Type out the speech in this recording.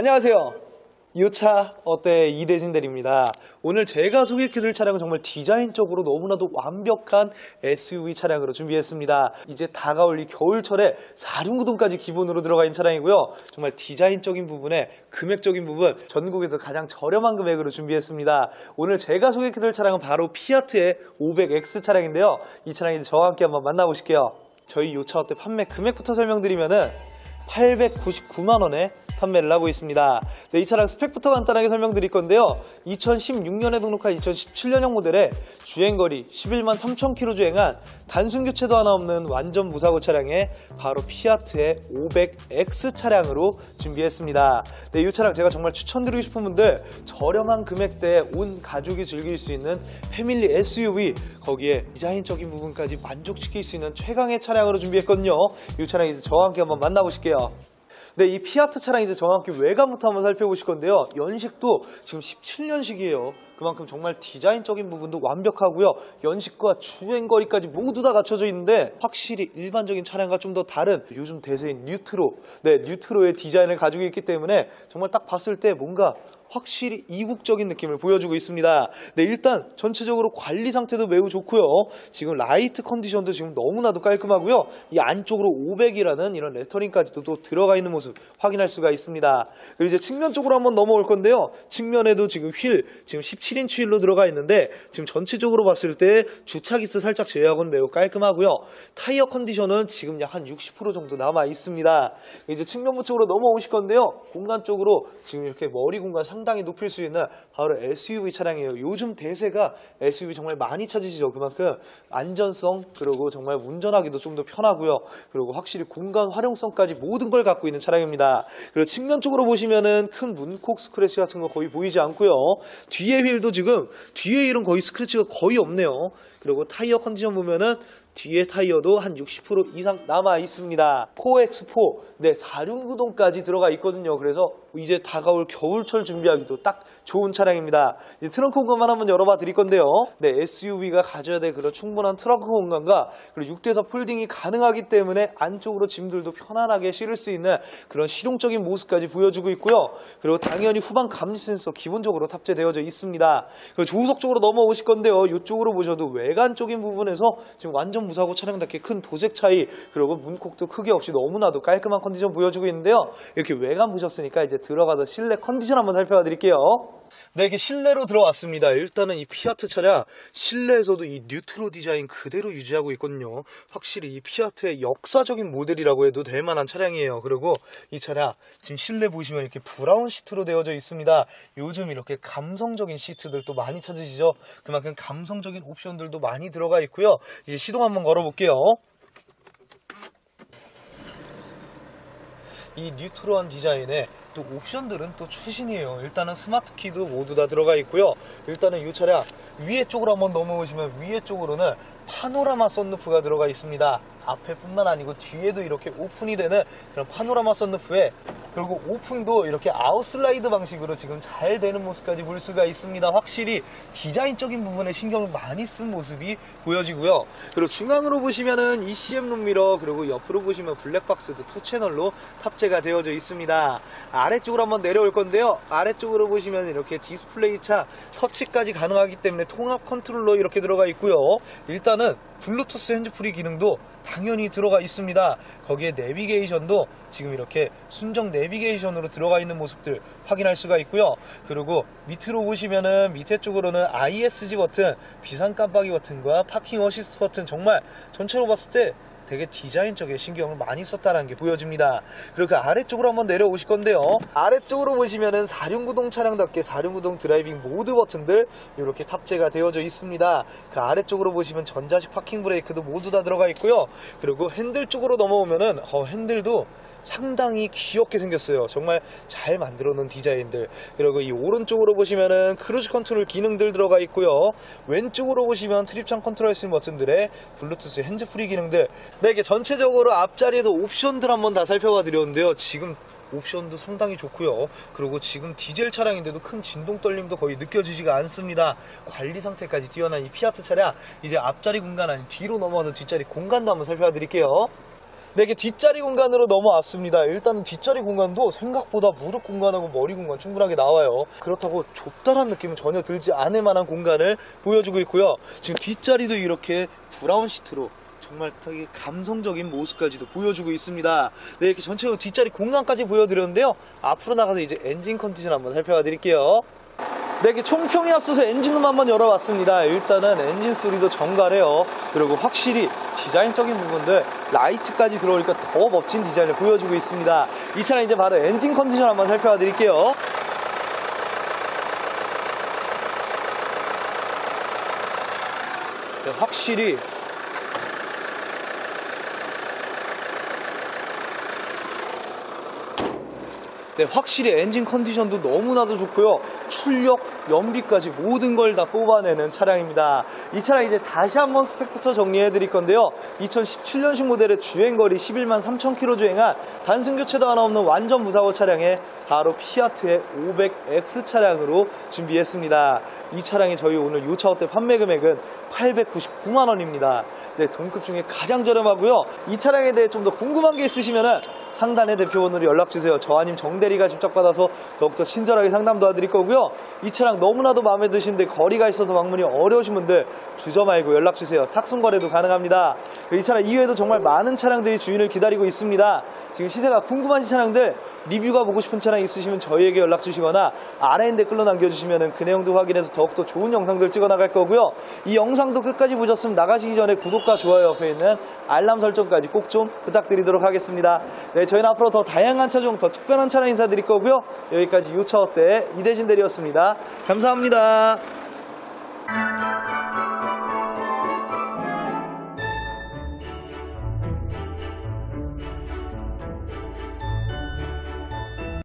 안녕하세요. 이차 어때 이대진 대리입니다. 오늘 제가 소개해드릴 차량은 정말 디자인적으로 너무나도 완벽한 SUV 차량으로 준비했습니다. 이제 다가올 이 겨울철에 4륜구동까지 기본으로 들어가 있는 차량이고요. 정말 디자인적인 부분에 금액적인 부분 전국에서 가장 저렴한 금액으로 준비했습니다. 오늘 제가 소개해드릴 차량은 바로 피아트의 500X 차량인데요. 이 차량 이제 저와 함께 한번 만나보실게요. 저희 이차 어때 판매 금액부터 설명드리면은 899만 원에 판매를 하고 있습니다. 네, 이 차량 스펙부터 간단하게 설명드릴 건데요. 2016년에 등록한 2017년형 모델에 주행거리 11만 3천 킬로 주행한 단순 교체도 하나 없는 완전 무사고 차량에 바로 피아트의 500X 차량으로 준비했습니다. 네, 이 차량 제가 정말 추천드리고 싶은 분들 저렴한 금액대에 온 가족이 즐길 수 있는 패밀리 SUV 거기에 디자인적인 부분까지 만족시킬 수 있는 최강의 차량으로 준비했거든요. 이 차량 이제 저와 함께 한번 만나보실게요. 네, 이 피아트 차량 이제 정확히 외관부터 한번 살펴보실 건데요. 연식도 지금 17년식이에요. 그만큼 정말 디자인적인 부분도 완벽하고요. 연식과 주행거리까지 모두 다 갖춰져 있는데 확실히 일반적인 차량과 좀 더 다른 요즘 대세인 뉴트로, 네, 뉴트로의 디자인을 가지고 있기 때문에 정말 딱 봤을 때 뭔가 확실히 이국적인 느낌을 보여주고 있습니다. 네, 일단 전체적으로 관리 상태도 매우 좋고요. 지금 라이트 컨디션도 지금 너무나도 깔끔하고요. 이 안쪽으로 500이라는 이런 레터링까지도 또 들어가 있는 모습 확인할 수가 있습니다. 그리고 이제 측면 쪽으로 한번 넘어올 건데요. 측면에도 지금 휠, 지금 17 인치 휠로 들어가 있는데 지금 전체적으로 봤을 때 주차기스 살짝 제외하고는 매우 깔끔하고요. 타이어 컨디션은 지금 약 한 60% 정도 남아 있습니다. 이제 측면부 쪽으로 넘어오실 건데요. 공간 쪽으로 지금 이렇게 머리 공간 상당히 높일 수 있는 바로 SUV 차량이에요. 요즘 대세가 SUV 정말 많이 찾으시죠. 그만큼 안전성 그리고 정말 운전하기도 좀 더 편하고요. 그리고 확실히 공간 활용성까지 모든 걸 갖고 있는 차량입니다. 그리고 측면 쪽으로 보시면은 큰 문콕 스크래치 같은 거 거의 보이지 않고요. 뒤에 휠도 지금 뒤에 휠은 거의 스크래치가 거의 없네요. 그리고 타이어 컨디션 보면은 뒤에 타이어도 한 60% 이상 남아 있습니다. 4X4, 네, 4륜구동까지 들어가 있거든요. 그래서 이제 다가올 겨울철 준비하기도 딱 좋은 차량입니다. 트렁크 공간만 한번 열어봐 드릴 건데요. 네, SUV가 가져야 될 그런 충분한 트렁크 공간과 그리고 6대서 폴딩이 가능하기 때문에 안쪽으로 짐들도 편안하게 실을 수 있는 그런 실용적인 모습까지 보여주고 있고요. 그리고 당연히 후방 감지 센서 기본적으로 탑재되어져 있습니다. 그리고 조수석 쪽으로 넘어오실 건데요. 이쪽으로 보셔도 외관적인 부분에서 지금 완전 무사고 차량답게 큰 도색 차이 그리고 문콕도 크게 없이 너무나도 깔끔한 컨디션 보여주고 있는데요. 이렇게 외관 보셨으니까 이제 들어가서 실내 컨디션 한번 살펴봐 드릴게요. 네, 이렇게 실내로 들어왔습니다. 일단은 이 피아트 차량 실내에서도 이 뉴트로 디자인 그대로 유지하고 있거든요. 확실히 이 피아트의 역사적인 모델이라고 해도 될 만한 차량이에요. 그리고 이 차량 지금 실내 보시면 이렇게 브라운 시트로 되어져 있습니다. 요즘 이렇게 감성적인 시트들도 많이 찾으시죠? 그만큼 감성적인 옵션들도 많이 들어가 있고요. 이제 시동 한번 걸어볼게요. 이 뉴트로한 디자인에 또 옵션들은 또 최신이에요. 일단은 스마트 키도 모두 다 들어가 있고요. 일단은 이 차량 위에 쪽으로 한번 넘어오시면 위에 쪽으로는 파노라마 썬루프가 들어가 있습니다. 앞에뿐만 아니고 뒤에도 이렇게 오픈이 되는 그런 파노라마 썬루프에 그리고 오픈도 이렇게 아웃슬라이드 방식으로 지금 잘 되는 모습까지 볼 수가 있습니다. 확실히 디자인적인 부분에 신경을 많이 쓴 모습이 보여지고요. 그리고 중앙으로 보시면은 ECM 룸미러 그리고 옆으로 보시면 블랙박스도 투 채널로 탑재가 되어져 있습니다. 아래쪽으로 한번 내려올 건데요. 아래쪽으로 보시면 이렇게 디스플레이 차 터치까지 가능하기 때문에 통합 컨트롤러 이렇게 들어가 있고요. 일단은 블루투스 핸즈프리 기능도 당연히 들어가 있습니다. 거기에 내비게이션도 지금 이렇게 순정 내비게이션으로 들어가 있는 모습들 확인할 수가 있고요. 그리고 밑으로 보시면은 밑에 쪽으로는 ISG 버튼, 비상 깜빡이 버튼과 파킹 어시스트 버튼 정말 전체로 봤을 때 되게 디자인 쪽에 신경을 많이 썼다는 게 보여집니다. 그리고 그 아래쪽으로 한번 내려오실 건데요. 아래쪽으로 보시면은 4륜구동 차량답게 4륜구동 드라이빙 모드 버튼들 이렇게 탑재가 되어져 있습니다. 그 아래쪽으로 보시면 전자식 파킹 브레이크도 모두 다 들어가 있고요. 그리고 핸들 쪽으로 넘어오면은 어, 핸들도 상당히 귀엽게 생겼어요. 정말 잘 만들어 놓은 디자인들. 그리고 이 오른쪽으로 보시면은 크루즈 컨트롤 기능들 들어가 있고요. 왼쪽으로 보시면 트립창 컨트롤 스 버튼들의 블루투스 핸즈프리 기능들. 네, 이게 전체적으로 앞자리에서 옵션들 한번 다 살펴봐 드렸는데요. 지금 옵션도 상당히 좋고요. 그리고 지금 디젤 차량인데도 큰 진동 떨림도 거의 느껴지지가 않습니다. 관리 상태까지 뛰어난 이 피아트 차량 이제 앞자리 공간 아닌 뒤로 넘어와서 뒷자리 공간도 한번 살펴봐 드릴게요. 네, 이게 뒷자리 공간으로 넘어왔습니다. 일단은 뒷자리 공간도 생각보다 무릎 공간하고 머리 공간 충분하게 나와요. 그렇다고 좁다란 느낌은 전혀 들지 않을 만한 공간을 보여주고 있고요. 지금 뒷자리도 이렇게 브라운 시트로 정말 되게 감성적인 모습까지도 보여주고 있습니다. 네, 이렇게 전체적으로 뒷자리 공간까지 보여드렸는데요. 앞으로 나가서 이제 엔진 컨디션 한번 살펴봐 드릴게요. 네, 이렇게 총평에 앞서서 엔진룸 한번 열어봤습니다. 일단은 엔진 소리도 정갈해요. 그리고 확실히 디자인적인 부분들, 라이트까지 들어오니까 더 멋진 디자인을 보여주고 있습니다. 이 차량 이제 바로 엔진 컨디션 한번 살펴봐 드릴게요. 네, 확실히 네, 확실히 엔진 컨디션도 너무나도 좋고요. 출력, 연비까지 모든 걸 다 뽑아내는 차량입니다. 이 차량 이제 다시 한번 스펙부터 정리해 드릴 건데요. 2017년식 모델의 주행거리 11만 3천 킬로 주행한 단순 교체도 하나 없는 완전 무사고 차량에 바로 피아트의 500X 차량으로 준비했습니다. 이 차량이 저희 오늘 요차어 때 판매 금액은 899만 원입니다. 네, 동급 중에 가장 저렴하고요. 이 차량에 대해 좀 더 궁금한 게 있으시면은 상단의 대표번호로 연락 주세요. 저 아님 정대 리가 직접 받아서 더욱더 친절하게 상담 도와드릴 거고요. 이 차량 너무나도 마음에 드시는데 거리가 있어서 방문이 어려우신 분들 주저 말고 연락 주세요. 탁송 거래도 가능합니다. 이 차량 이외에도 정말 많은 차량들이 주인을 기다리고 있습니다. 지금 시세가 궁금하신 차량들 리뷰가 보고 싶은 차량 있으시면 저희에게 연락 주시거나 아래인 댓글로 남겨주시면 그 내용도 확인해서 더욱더 좋은 영상들 찍어 나갈 거고요. 이 영상도 끝까지 보셨으면 나가시기 전에 구독과 좋아요 옆에 있는 알람 설정까지 꼭 좀 부탁드리도록 하겠습니다. 네, 저희는 앞으로 더 다양한 차종, 더 특별한 차량 인사드릴 거고요. 여기까지 요차 어때 이대진 대리였습니다. 감사합니다.